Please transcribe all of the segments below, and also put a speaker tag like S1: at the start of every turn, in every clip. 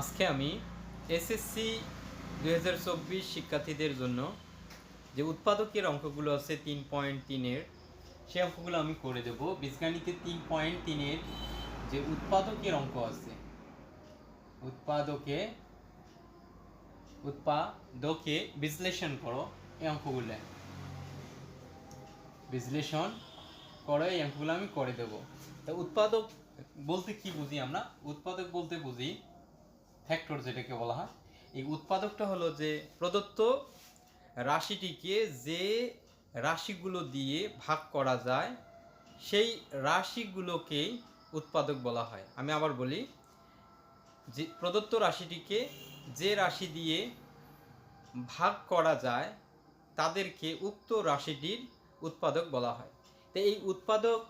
S1: আজকে আমি এসএসসি দুই হাজার চব্বিশ শিক্ষার্থীদের জন্য যে উৎপাদকের অঙ্কগুলো আছে তিন পয়েন্ট তিনের, সেই অঙ্কগুলো আমি করে দেব। বীজগণিতে তিন পয়েন্ট তিনের যে উৎপাদকের অঙ্ক আছে, উৎপাদকে উৎপাদকে বিশ্লেষণ করো এই অঙ্কগুলো। বিশ্লেষণ করে এই অঙ্কগুলো আমি করে দেব। তা উৎপাদক বলতে কি বুঝি আমরা? উৎপাদক বলতে বুঝি ফ্যাক্টর যেটাকে বলা হয়, এই উৎপাদকটা হলো যে প্রদত্ত রাশিটিকে যে রাশিগুলো দিয়ে ভাগ করা যায়, সেই রাশিগুলোকেই উৎপাদক বলা হয়। আমি আবার বলি যে প্রদত্ত রাশিটিকে যে রাশি দিয়ে ভাগ করা যায়, তাদেরকে উক্ত রাশিটির উৎপাদক বলা হয়। তো এই উৎপাদক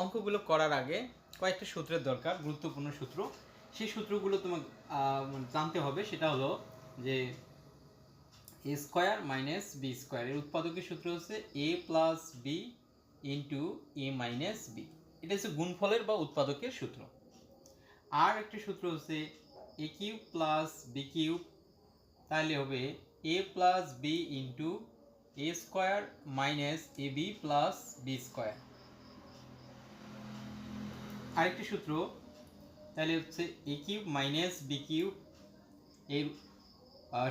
S1: অঙ্কগুলো করার আগে কয়েকটা সূত্রের দরকার, গুরুত্বপূর্ণ সূত্র। সেই সূত্রগুলো তোমাকে মানে জানতে হবে, সেটা হলো যে A square minus B square এর উৎপাদকের সূত্র হচ্ছে A plus B into A minus B এটা হচ্ছে গুণফলের বা উৎপাদকের সূত্র। আর একটা সূত্র হচ্ছে A cube plus B cube তাহলে হবে A plus B into A square minus A B plus B square আরেকটি সূত্র তাহলে হচ্ছে A cube minus B cube, এর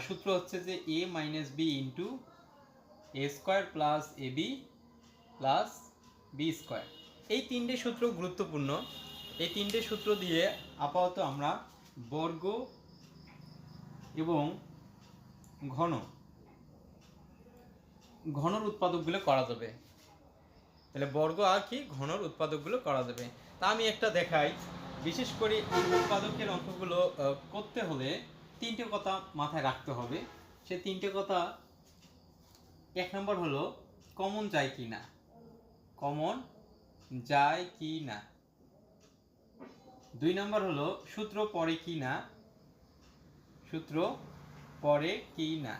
S1: সূত্র হচ্ছে যে A minus B into A square plus A B plus B square এই তিনটে সূত্র গুরুত্বপূর্ণ। এই তিনটে সূত্র দিয়ে আপাতত আমরা বর্গ এবং ঘন, ঘনর উৎপাদকগুলো করা যাবে। তাহলে বর্গ আর কি, ঘনর উৎপাদকগুলো করা যাবে। তা আমি একটা দেখাই। বিশেষ করে এই উৎপাদকের অঙ্কগুলো করতে হলে তিনটে কথা মাথায় রাখতে হবে। সে তিনটে কথা, এক নম্বর হলো কমন যায় কি না? কমন যায় কি না? দুই নম্বর হলো, সূত্র পরে কি না? সূত্র পরে কি না?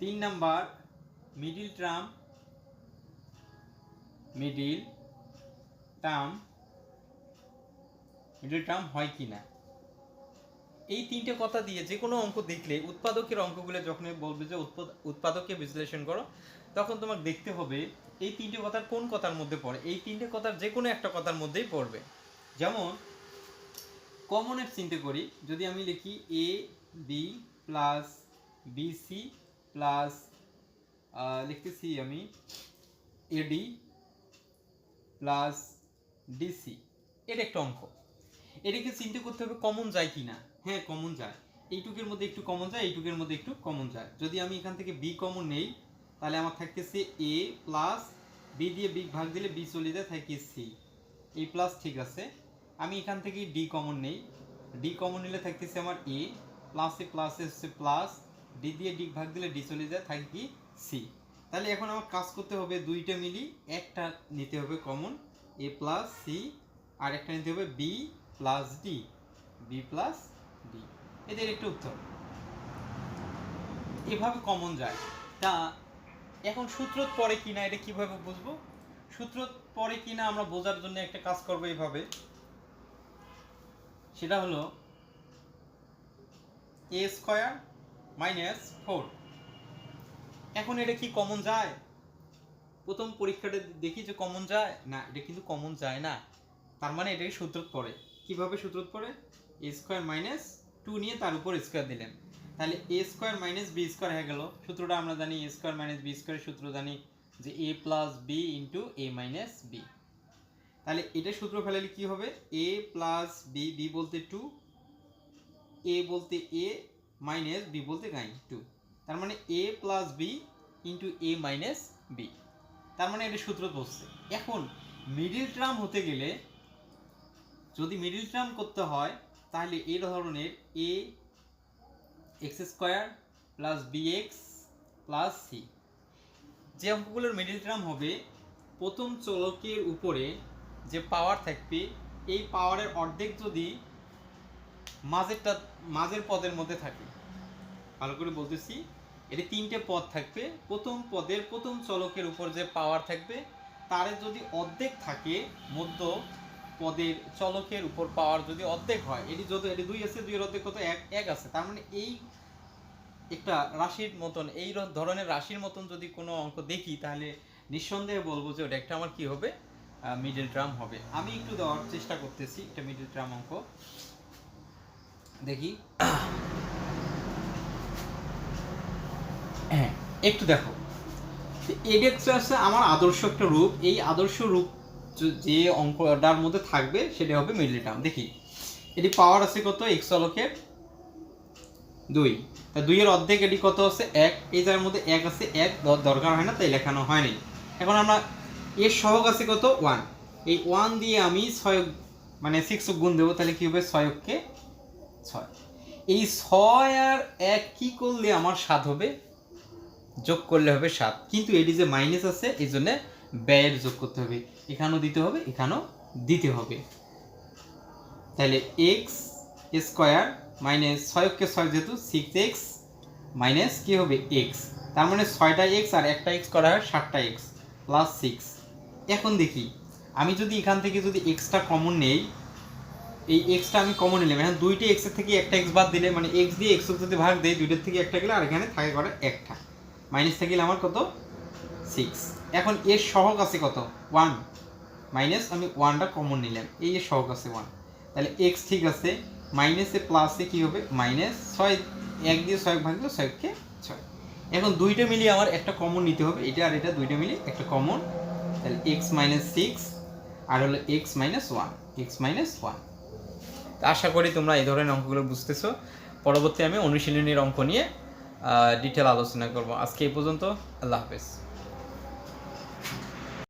S1: তিন number middle term middle term middle term হয় কি না এই তিনটে কথা দিয়ে যে কোনো অঙ্ক দেখলে, উৎপাদকের অঙ্কগুলো যখন বলবে যে উৎপাদ- উৎপাদককে বিশ্লেষণ করো, তখন তোমাকে দেখতে হবে এই তিনটে কথার কোন কথার মধ্যে পড়ে? এই তিনটে কথার যে কোনো একটা কথার মধ্যেই পড়বে। যেমন কমনের চিন্তা করি, যদি আমি লিখি A B plus B C plus লিখতেছি আমি এডি প্লাস ডিসি এটা একটা অঙ্ক। এটাকে চিন্তা করতে হবে কমন যায় কি না হ্যাঁ কমন যায়। এইটুকের মধ্যে একটু কমন যায়, এইটুকের মধ্যে একটু কমন যায়। যদি আমি এখান থেকে বি কমন নেই, তাহলে আমার থাকতেছে এ প্লাস বি দিয়ে বি ভাগ দিলে বি চলে যায় থাকে সি এই প্লাস ঠিক আছে। আমি এখান থেকে ডি কমন নেই। ডি কমন নিলে থাকতেছে আমার এ প্লাসে প্লাসে হচ্ছে প্লাস ডি দিয়ে ডি ভাগ দিলে ডি চলে যায়, থাকে কি সি তাহলে এখন আমার কাজ করতে হবে দুইটা মিলি একটা নিতে হবে কমন এ প্লাস সি আর একটা নিতে হবে B plus D B plus D এদের একটা উত্তর। এভাবে কমন যায়। তা এখন সূত্র পরে কিনা এটা কীভাবে বুঝব? সূত্র পরে কিনা আমরা বোঝার জন্য একটা কাজ করব এইভাবে সেটা হলো এ স্কোয়ার মাইনাস ফোর এখন এটা কি কমন যায়? প্রথম পরীক্ষাটা দেখি যে কমন যায়? না, এটা কিন্তু কমন যায় না। তার মানে এটাকে সূত্র পড়ে। কীভাবে সূত্র পড়ে? এ স্কোয়ার মাইনাস টু নিয়ে তার উপর স্কোয়ার দিলেন। তাহলে A square minus B square হয়ে গেল। সূত্রটা আমরা জানি এ স্কোয়ার মাইনাস বি স্কোয়ারের সূত্র জানি যে A plus B into A minus B তাহলে এটা সূত্র ফেলালে কি হবে? এ প্লাস বি বি বলতে টু এ বলতে এ মাইনাস বি বলতে গাই টু তার মানে A plus B into A minus B তার মানে এটা সূত্র বসছে এখন মিডিল টার্ম হতে গেলে যদি মিডিল টার্ম করতে হয়, তাহলে এই ধরনের A X square plus B X plus C যে অঙ্কগুলোর মিডিল টার্ম হবে, প্রথম চলকের উপরে যে পাওয়ার থাকবে, এই পাওয়ারের অর্ধেক যদি মাঝেরটা, মাঝের পদের মধ্যে থাকে। ভালো করে বলতেছি, এটি তিনটে পদ থাকবে। প্রথম পদের প্রথম চলকের উপর যে পাওয়ার থাকবে, তার যদি অর্ধেক থাকে মধ্য পদের চলকের উপর পাওয়ার যদি অর্ধেক হয়, এটি যদি এটি দুই আছে, দুইয়ের অর্ধেক কত? এক এক আছে। তার মানে এই একটা রাশির মতন, এই ধরনের রাশির মতন যদি কোনো অঙ্ক দেখি, তাহলে নিঃসন্দেহে বলব যে ওটা একটা আমার কি হবে? মিডল টার্ম হবে। আমি একটু দেওয়ার চেষ্টা করতেছি একটা মিডল টার্ম অঙ্ক। দেখি। হ্যাঁ একটু দেখো। এটা হচ্ছে আমার আদর্শ একটা রূপ। এই আদর্শ রূপ যে- অঙ্কটার মধ্যে থাকবে সেটা হবে মিডল টার্ম। দেখি, এটি পাওয়ার আছে কত? এক্স চলকের দুই। তা দুইয়ের অর্ধেক এটি কত আছে? এক। এই জায়গার মধ্যে এক আছে, এক দরকার হয় না, তাই লেখানো হয়নি। এখন আমরা এর সহগ আছে কত? ওয়ান। এই ওয়ান দিয়ে আমি ছয় মানে সিক্স গুণ দেবো, তাহলে কী হবে? ছয়ককে ছয়। এই ছয় আর এক কি করলে আমার সাত হবে? যোগ করলে হবে সাত। কিন্তু এটি যে মাইনাস আছে, এই জন্য ব্যয়ের যোগ করতে হবে। এখানেও দিতে হবে, এখানেও দিতে হবে। তাহলে এক্স স্কোয়ার মাইনাস ছয়কে ছয় যেহেতু সিক্স এক্স মাইনাস কী হবে? এক্স তার মানে ছয়টা এক্স আর একটা এক্স করা হয় সাতটা এক্স প্লাস সিক্স এখন দেখি, আমি যদি এখান থেকে যদি এক্সটা কমন নেই, এই এক্সটা আমি কমন নিলাম। এখন দুইটা এক্সের থেকে একটা এক্স বাদ দিলে মানে এক্স দিয়ে এক্স যদি ভাগ দেয় দুইটার থেকে একটা গেলে আর এখানে থাকে করে একটা। মাইনাস থাকলে আমার কত? সিক্স এখন এর সহগ আছে কত? ওয়ান মাইনাস আমি ওয়ানটা কমন নিলাম। এই এর সহগ আছে ওয়ান তাহলে এক্স ঠিক আছে। মাইনাসে প্লাসে কি হবে? মাইনাস ছয়, এক দিয়ে ছয় ভাগ দিলে ছয়কে ছয়। এখন দুইটা মিলিয়ে আমার একটা কমন নিতে হবে। এটা আর এটা দুইটা মিলিয়ে একটা কমন তাহলে এক্স মাইনাস সিক্স আর হলো X minus one X minus one আশা করি তোমরা এই ধরনের অঙ্কগুলো বুঝতেছো। পরবর্তী আমি অনুশীলনীর অঙ্ক নিয়ে ডিটেল আলোচনা করব। আজকে এই পর্যন্ত। আল্লাহ হাফেজ।